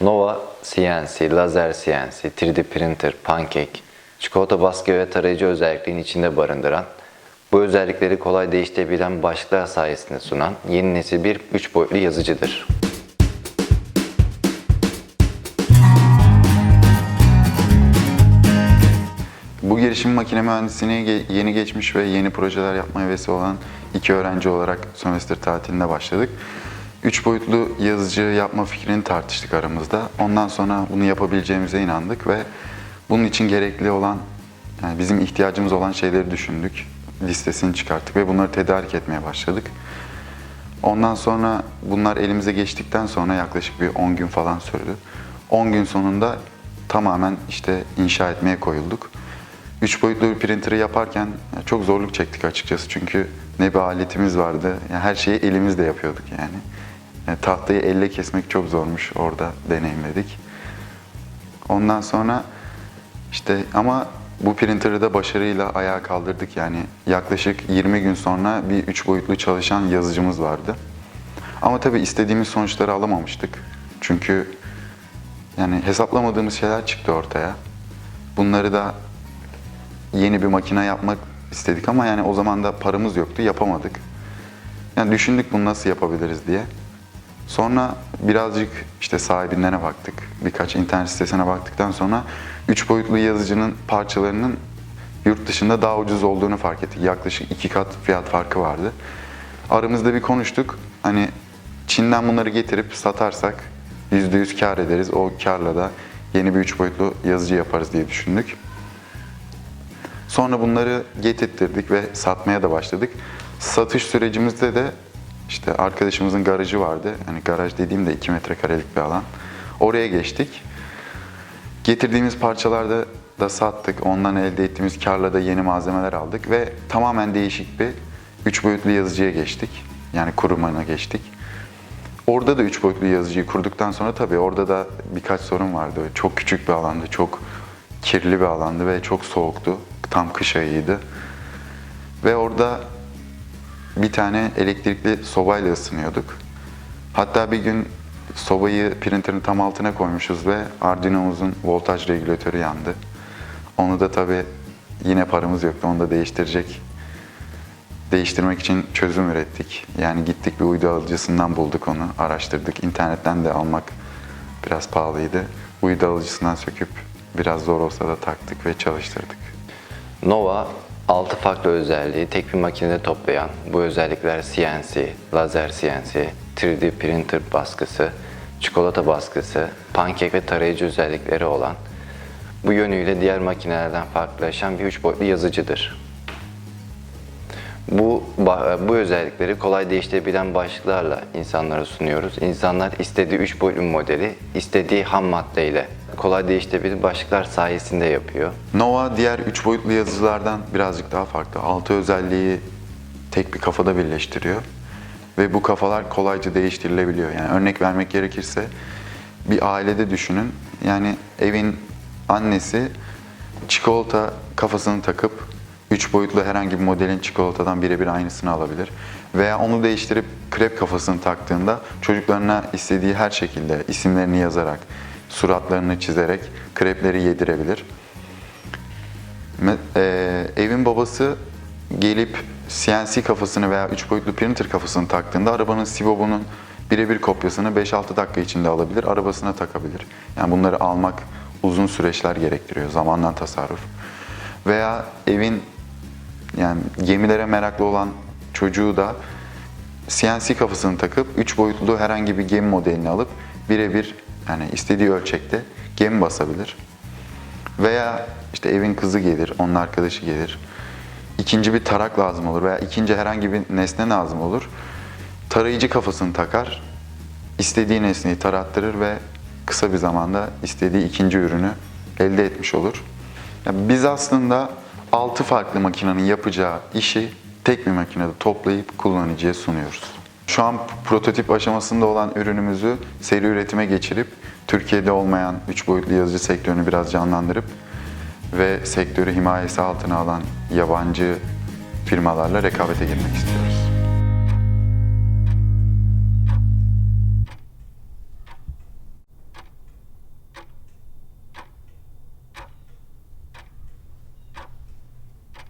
Nova CNC, lazer CNC, 3D printer, pancake, çikolata baskı ve tarayıcı özelliklerini içinde barındıran, bu özellikleri kolay değiştirebilen başlıklar sayesinde sunan yeni nesil bir 3 boyutlu yazıcıdır. Bu girişim makine mühendisliğine yeni geçmiş ve yeni projeler yapma hevesi olan iki öğrenci olarak sömestr tatilinde başladık. Üç boyutlu yazıcı yapma fikrini tartıştık aramızda. Ondan sonra bunu yapabileceğimize inandık ve bunun için gerekli olan, yani bizim ihtiyacımız olan şeyleri düşündük. Listesini çıkarttık ve bunları tedarik etmeye başladık. Ondan sonra bunlar elimize geçtikten sonra yaklaşık bir 10 gün falan sürdü. 10 gün sonunda tamamen işte inşa etmeye koyulduk. 3 boyutlu bir printer'ı yaparken çok zorluk çektik açıkçası çünkü ne bir aletimiz vardı. Yani her şeyi elimizle yapıyorduk yani. Yani tahtayı elle kesmek çok zormuş orada deneyimledik. Ondan sonra işte ama bu printer'ı da başarıyla ayağa kaldırdık yani yaklaşık 20 gün sonra bir 3 boyutlu çalışan yazıcımız vardı. Ama tabii istediğimiz sonuçları alamamıştık. Çünkü yani hesaplamadığımız şeyler çıktı ortaya. Bunları da yeni bir makine yapmak istedik ama yani o zaman da paramız yoktu, yapamadık. Yani düşündük bunu nasıl yapabiliriz diye. Sonra birazcık işte sahibinden baktık. Birkaç internet sitesine baktıktan sonra 3 boyutlu yazıcının parçalarının yurt dışında daha ucuz olduğunu fark ettik. Yaklaşık iki kat fiyat farkı vardı. Aramızda bir konuştuk. Hani Çin'den bunları getirip satarsak %100 kar ederiz. O karla da yeni bir 3 boyutlu yazıcı yaparız diye düşündük. Sonra bunları getirttirdik ve satmaya da başladık. Satış sürecimizde de işte arkadaşımızın garajı vardı. Hani garaj dediğim de 2 metrekarelik bir alan. Oraya geçtik. Getirdiğimiz parçalarda da sattık. Ondan elde ettiğimiz karla da yeni malzemeler aldık ve tamamen değişik bir 3 boyutlu yazıcıya geçtik. Yani kurumana geçtik. Orada da 3 boyutlu yazıcıyı kurduktan sonra tabii orada da birkaç sorun vardı. Çok küçük bir alandı, çok kirli bir alandı ve çok soğuktu. Tam kış ayıydı. Ve orada bir tane elektrikli sobayla ısınıyorduk. Hatta bir gün sobayı printerin tam altına koymuşuz ve Arduino'muzun voltaj regülatörü yandı. Onu da tabii yine paramız yoktu. Onu da değiştirecek değiştirmek için çözüm ürettik. Yani gittik bir uydu alıcısından bulduk onu, araştırdık. İnternetten de almak biraz pahalıydı. Uydu alıcısından söküp biraz zor olsa da taktık ve çalıştırdık. Nova 6 farklı özelliği tek bir makinede toplayan, bu özellikler CNC, lazer CNC, 3D printer baskısı, çikolata baskısı, pankek ve tarayıcı özellikleri olan, bu yönüyle diğer makinelerden farklılaşan bir üç boyutlu yazıcıdır. Bu bu özellikleri kolay değiştirebilen başlıklarla insanlara sunuyoruz. İnsanlar istediği üç boyutlu modeli istediği ham maddeyle kolay değiştirebilir başlıklar sayesinde yapıyor. Nova diğer 3 boyutlu yazıcılardan birazcık daha farklı. Altı özelliği tek bir kafada birleştiriyor. Ve bu kafalar kolayca değiştirilebiliyor. Yani örnek vermek gerekirse bir ailede düşünün. Yani evin annesi çikolata kafasını takıp 3 boyutlu herhangi bir modelin çikolatadan birebir aynısını alabilir. Veya onu değiştirip krep kafasını taktığında çocuklarına istediği her şekilde isimlerini yazarak, suratlarını çizerek krepleri yedirebilir. Eee, evin babası gelip CNC kafasını veya 3 boyutlu printer kafasını taktığında arabanın Sibob'unun birebir kopyasını 5-6 dakika içinde alabilir, arabasına takabilir. Yani bunları almak uzun süreçler gerektiriyor, zamandan tasarruf. Veya evin yani gemilere meraklı olan çocuğu da CNC kafasını takıp 3 boyutlu herhangi bir gemi modelini alıp birebir yani istediği ölçekte gemi basabilir. Veya işte evin kızı gelir, onun arkadaşı gelir. İkinci bir tarak lazım olur veya ikinci herhangi bir nesne lazım olur. Tarayıcı kafasını takar, istediği nesneyi tarattırır ve kısa bir zamanda istediği ikinci ürünü elde etmiş olur. Yani biz aslında 6 farklı makinenin yapacağı işi tek bir makinede toplayıp kullanıcıya sunuyoruz. Şu an prototip aşamasında olan ürünümüzü seri üretime geçirip Türkiye'de olmayan 3 boyutlu yazıcı sektörünü biraz canlandırıp ve sektörü himayesi altına alan yabancı firmalarla rekabete girmek istiyoruz.